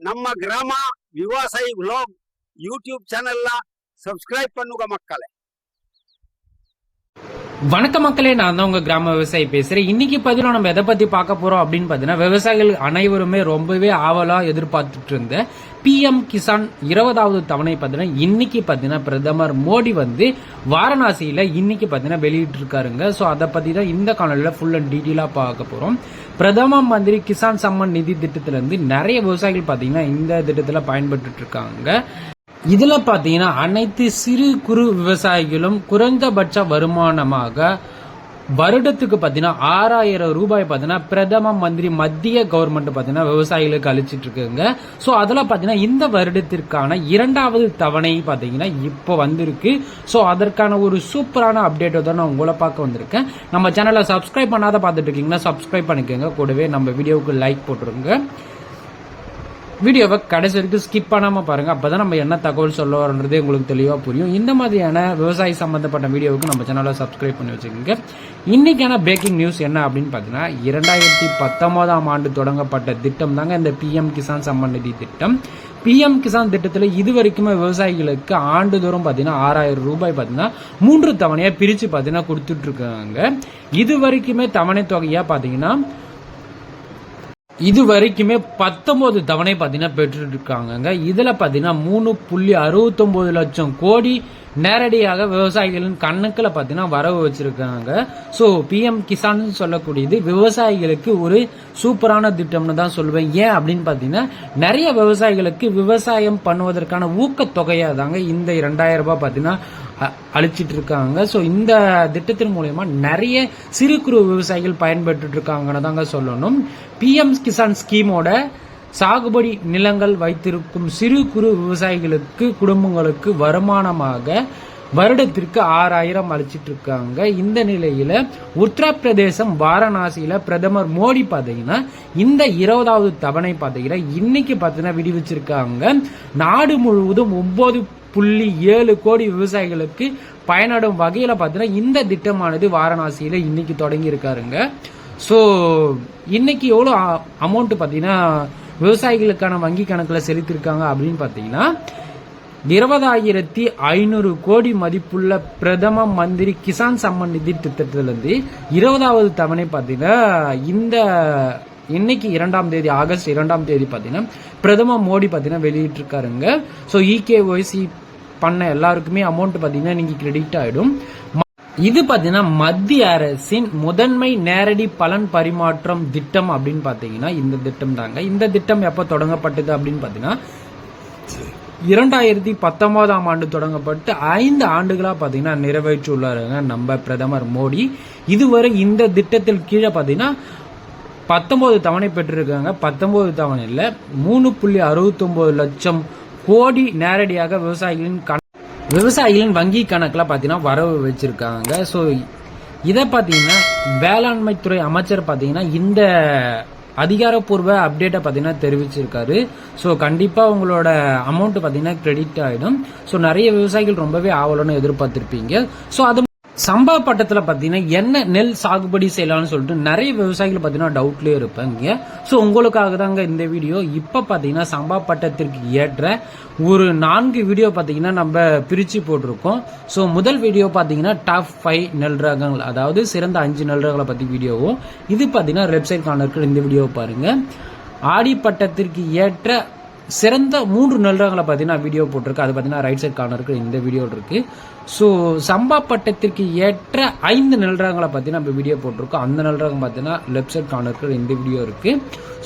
ನಮ್ಮ ಗ್ರಾಮ ವಿವಾಸಾಯಿ vlog YouTube ಚಾನೆಲ್ನ ಸಬ್ಸ್ಕ್ರೈಬ್ பண்ணுங்க மக்களே வணக்க மக்களே நான் தான் உங்க கிராம விவசாயி பேசுறேன் இன்னைக்கு பதில நம்ம எதை பத்தி பார்க்க போறோம் அப்படின்னு பாத்தீங்கன்னா விவசாயிகள் அனைவருமே ரொம்பவே ஆவலா எதிர்பார்த்துட்டு இருந்த பிஎம் கிசான் இருபதாவது தவணை பாத்தீங்கன்னா இன்னைக்கு பாத்தீங்கன்னா பிரதமர் மோடி வந்து வாரணாசியில இன்னைக்கு பாத்தீங்கன்னா வெளியிட்டு இருக்காருங்க சோ அதை பத்தி தான் இந்த காணொலியில ஃபுல் அண்ட் டீட்டெயிலா பார்க்க போறோம் பிரதம மந்திரி கிசான் சம்மன் நிதி திட்டத்துல இருந்து நிறைய விவசாயிகள் பாத்தீங்கன்னா இந்த திட்டத்துல பயன்பட்டு இருக்காங்க இதுல பாத்தீங்கன்னா அனைத்து சிறு குறு விவசாயிகளும் குறைந்தபட்ச வருமானமாக வருடத்துக்கு பாத்தீங்கன்னா ஆறாயிரம் ரூபாய் பாத்தீங்கன்னா பிரதம மந்திரி மத்திய கவர்மெண்ட் பாத்தீங்கன்னா விவசாயிகளுக்கு அழிச்சிட்டு இருக்குங்க. சோ அதுல பாத்தீங்கன்னா இந்த வருடத்திற்கான இரண்டாவது தவணை பாத்தீங்கன்னா இப்போ வந்திருக்கு. சோ அதற்கான ஒரு சூப்பரான அப்டேட் தான் நான் உங்களை பார்க்க வந்திருக்கேன். நம்ம சேனலை சப்ஸ்கிரைப் பண்ணாத பார்த்துட்டு இருக்கீங்கன்னா சப்ஸ்கிரைப் பண்ணிக்கோங்க. கூடவே நம்ம வீடியோவுக்கு லைக் போட்டுருங்க. வீடியோவை கடைசி வரைக்கும் ஸ்கிப் பண்ணாம பாருங்க. அப்பதான் நம்ம என்ன தகவல் சொல்ல வரோன்றது உங்களுக்கு தெளிவா புரியும். இந்த மாதிரியான விவசாய சம்மந்தப்பட்ட வீடியோவுக்கு நம்ம சேனலை சப்ஸ்கிரைப் பண்ணி வச்சுக்கோங்க. இன்னைக்கான பிரேக்கிங் நியூஸ் என்ன அப்படின்னு பார்த்தீங்கன்னா இரண்டாயிரத்தி பத்தொன்பதாம் ஆண்டு தொடங்கப்பட்ட திட்டம் தாங்க இந்த பிஎம் கிசான் சம்மன் நிதி திட்டம். பிஎம் கிசான் திட்டத்தில் இது வரைக்குமே விவசாயிகளுக்கு ஆண்டுதோறும் பார்த்தீங்கன்னா ஆறாயிரம் ரூபாய் பார்த்தீங்கன்னா மூன்று தவணையா பிரிச்சு பார்த்தீங்கன்னா கொடுத்துட்ருக்காங்க இது வரைக்குமே தவணை தொகையா பார்த்தீங்கன்னா இது வரைக்குமே பத்தொன்பது தவணை பார்த்தீங்கன்னா பெற்றுட்டு இதில் இதுல பார்த்தீங்கன்னா மூணு புள்ளி அறுபத்தொன்பது லட்சம் கோடி நேரடியாக விவசாயிகளின் கணக்குல பார்த்தீங்கன்னா வரவு வச்சிருக்காங்க. ஸோ பிஎம் கிசான் சொல்லக்கூடியது விவசாயிகளுக்கு ஒரு சூப்பரான திட்டம்னு தான் சொல்லுவேன் ஏன் அப்படின்னு பார்த்தீங்கன்னா நிறைய விவசாயிகளுக்கு விவசாயம் பண்ணுவதற்கான ஊக்கத்தொகையாக தாங்க இந்த இரண்டாயிரம் ரூபாய் பார்த்தீங்கன்னா அ- இருக்காங்க. ஸோ இந்த திட்டத்தின் மூலயமா நிறைய சிறு குறு விவசாயிகள் பயன்பெற்று இருக்காங்கன்னு தாங்க சொல்லணும். பிஎம் கிசான் ஸ்கீமோட சாகுபடி நிலங்கள் வைத்திருக்கும் சிறு குறு விவசாயிகளுக்கு குடும்பங்களுக்கு வருமானமாக வருடத்திற்கு ஆறாயிரம் அழிச்சிட்டு இருக்காங்க இந்த நிலையில உத்தரப்பிரதேசம் வாரணாசியில பிரதமர் மோடி பாத்தீங்கன்னா இந்த இருபதாவது தவணை பாத்தீங்கன்னா இன்னைக்கு பாத்தீங்கன்னா விடுவிச்சிருக்காங்க. நாடு முழுவதும் ஒன்பது புள்ளி ஏழு கோடி விவசாயிகளுக்கு பயனடும் வகையில பாத்தீங்கன்னா இந்த திட்டமானது வாரணாசியில இன்னைக்கு தொடங்கி இருக்காருங்க ஸோ இன்னைக்கு எவ்வளோ அமௌண்ட் பார்த்தீங்கன்னா விவசாயிகளுக்கான வங்கி கணக்கில் செலுத்திருக்காங்க அப்படின்னு பார்த்தீங்கன்னா இருபதாயிரத்தி ஐநூறு கோடி மதிப்புள்ள பிரதம மந்திரி கிசான் சம்மன் நிதி திட்டத்திலிருந்து இருபதாவது தவணை பார்த்தீங்கன்னா இந்த இன்னைக்கு இரண்டாம் தேதி ஆகஸ்ட் இரண்டாம் தேதி பார்த்தீங்கன்னா பிரதமர் மோடி பார்த்தீங்கன்னா வெளியிட்டிருக்காருங்க. ஸோ இகேஒய்சி பண்ண எல்லாருக்குமே அமௌண்ட் பார்த்தீங்கன்னா நீங்கள் கிரெடிட் ஆயிடும். இது பார்த்தீங்கன்னா மத்திய அரசின் முதன்மை நேரடி பலன் பரிமாற்றம் திட்டம் அப்படின்னு பார்த்தீங்கன்னா இந்த திட்டம் தாங்க இந்த திட்டம் எப்போ தொடங்கப்பட்டது அப்படின்னு பார்த்தீங்கன்னா இரண்டாயிரத்தி பத்தொன்பதாம் ஆண்டு தொடங்கப்பட்டு ஐந்து ஆண்டுகளாக பார்த்தீங்கன்னா நிறைவேற்றியுள்ளாருங்க நம்ம பிரதமர் மோடி. இதுவரை இந்த திட்டத்தில் கீழே பார்த்தீங்கன்னா பத்தொம்போது தவணை பெற்றிருக்காங்க. பத்தொம்போது தவணையில் மூணு புள்ளி அறுபத்தொம்போது லட்சம் கோடி நேரடியாக விவசாயிகளின் கண விவசாயிகளின் வங்கி கணக்கில் பார்த்தீங்கன்னா வரவு வச்சிருக்காங்க. ஸோ இதை பார்த்தீங்கன்னா வேளாண்மைத்துறை அமைச்சர் பார்த்தீங்கன்னா இந்த அதிகாரப்பூர்வ அப்டேட்டை பார்த்தீங்கன்னா தெரிவிச்சிருக்காரு. ஸோ கண்டிப்பாக உங்களோட அமௌண்ட் பார்த்தீங்கன்னா கிரெடிட் ஆகிடும் ஸோ நிறைய விவசாயிகள் ரொம்பவே ஆவலன்னு எதிர்பார்த்திருப்பீங்க. ஸோ அது சம்பா பட்டத்தில் பார்த்தீங்கன்னா என்ன நெல் சாகுபடி செய்யலாம்னு சொல்லிட்டு நிறைய விவசாயிகள் பார்த்தீங்கன்னா டவுட்லேயே இருப்பாங்க ஸோ உங்களுக்காக தாங்க இந்த வீடியோ. இப்போ பார்த்தீங்கன்னா சம்பா பட்டத்திற்கு ஏற்ற ஒரு நான்கு வீடியோ பார்த்தீங்கன்னா நம்ம பிரித்து போட்டிருக்கோம். ஸோ முதல் வீடியோ பார்த்தீங்கன்னா டாப் ஃபைவ் நெல் ரகங்கள் அதாவது சிறந்த அஞ்சு நெல் ரகங்களை பற்றி வீடியோவும். இது பார்த்தீங்கன்னா வெப்சைட் கார்னருக்கு இந்த வீடியோ பாருங்கள் ஆடி பட்டத்திற்கு ஏற்ற சிறந்த மூன்று நெல் ரகங்களை பார்த்தீங்கன்னா வீடியோ போட்டிருக்கு. அது பார்த்தீங்கன்னா ரைட் சைட் கார்னருக்கு இந்த வீடியோ இருக்கு. ஸோ சம்பா பட்டத்திற்கு ஏற்ற ஐந்து நெல் பார்த்தீங்கன்னா பற்றி வீடியோ போட்டிருக்கோம் அந்த நெல் பார்த்தீங்கன்னா லெஃப்ட் சைட் கார்னருக்கு இந்த வீடியோ இருக்கு.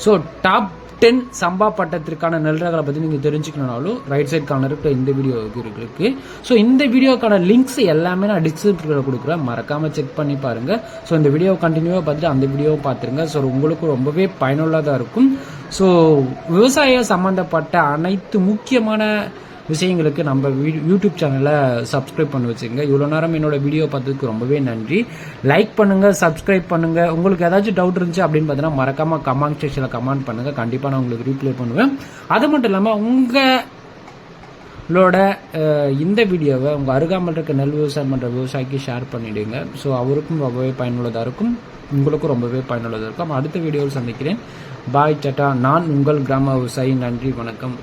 ஸோ டாப் டென் சம்பா பட்டத்திற்கான நெல் ரகங்களை பற்றி நீங்கள் தெரிஞ்சுக்கணுனாலும் ரைட் சைட் இருக்கிற இந்த வீடியோ இருக்கு. ஸோ இந்த வீடியோக்கான லிங்க்ஸ் எல்லாமே நான் டிஸ்கிரிப்ஷனில் கொடுக்குறேன். மறக்காமல் செக் பண்ணி பாருங்கள் ஸோ இந்த வீடியோ கண்டினியூவாக பார்த்துட்டு அந்த வீடியோவை பார்த்துருங்க. ஸோ உங்களுக்கு ரொம்பவே பயனுள்ளதாக இருக்கும். ஸோ விவசாய சம்மந்தப்பட்ட அனைத்து முக்கியமான விஷயங்களுக்கு நம்ம யூடியூப் சேனலை சப்ஸ்கிரைப் பண்ணி வச்சுங்க இவ்வளோ நேரம் என்னோட வீடியோ பார்த்ததுக்கு ரொம்பவே நன்றி. லைக் பண்ணுங்கள் சப்ஸ்கிரைப் பண்ணுங்கள் உங்களுக்கு ஏதாச்சும் டவுட் இருந்துச்சு அப்படின்னு பார்த்தீங்கன்னா மறக்காம கமெண்ட் செக்ஷனில் கமெண்ட் பண்ணுங்கள் கண்டிப்பாக நான் உங்களுக்கு ரீப்ளை பண்ணுவேன். அது மட்டும் இல்லாமல் உங்கள் இந்த வீடியோவை உங்கள் அருகாமல் இருக்க நெல் விவசாயம் பண்ணுற விவசாயிக்கு ஷேர் பண்ணிவிடுங்க ஸோ அவருக்கும் ரொம்பவே பயனுள்ளதாக இருக்கும். உங்களுக்கும் ரொம்பவே பயனுள்ளதாக இருக்கும். அடுத்த வீடியோவில் சந்திக்கிறேன். பாய் டட்டா நான் உங்கள் கிராம விவசாயி. நன்றி வணக்கம்.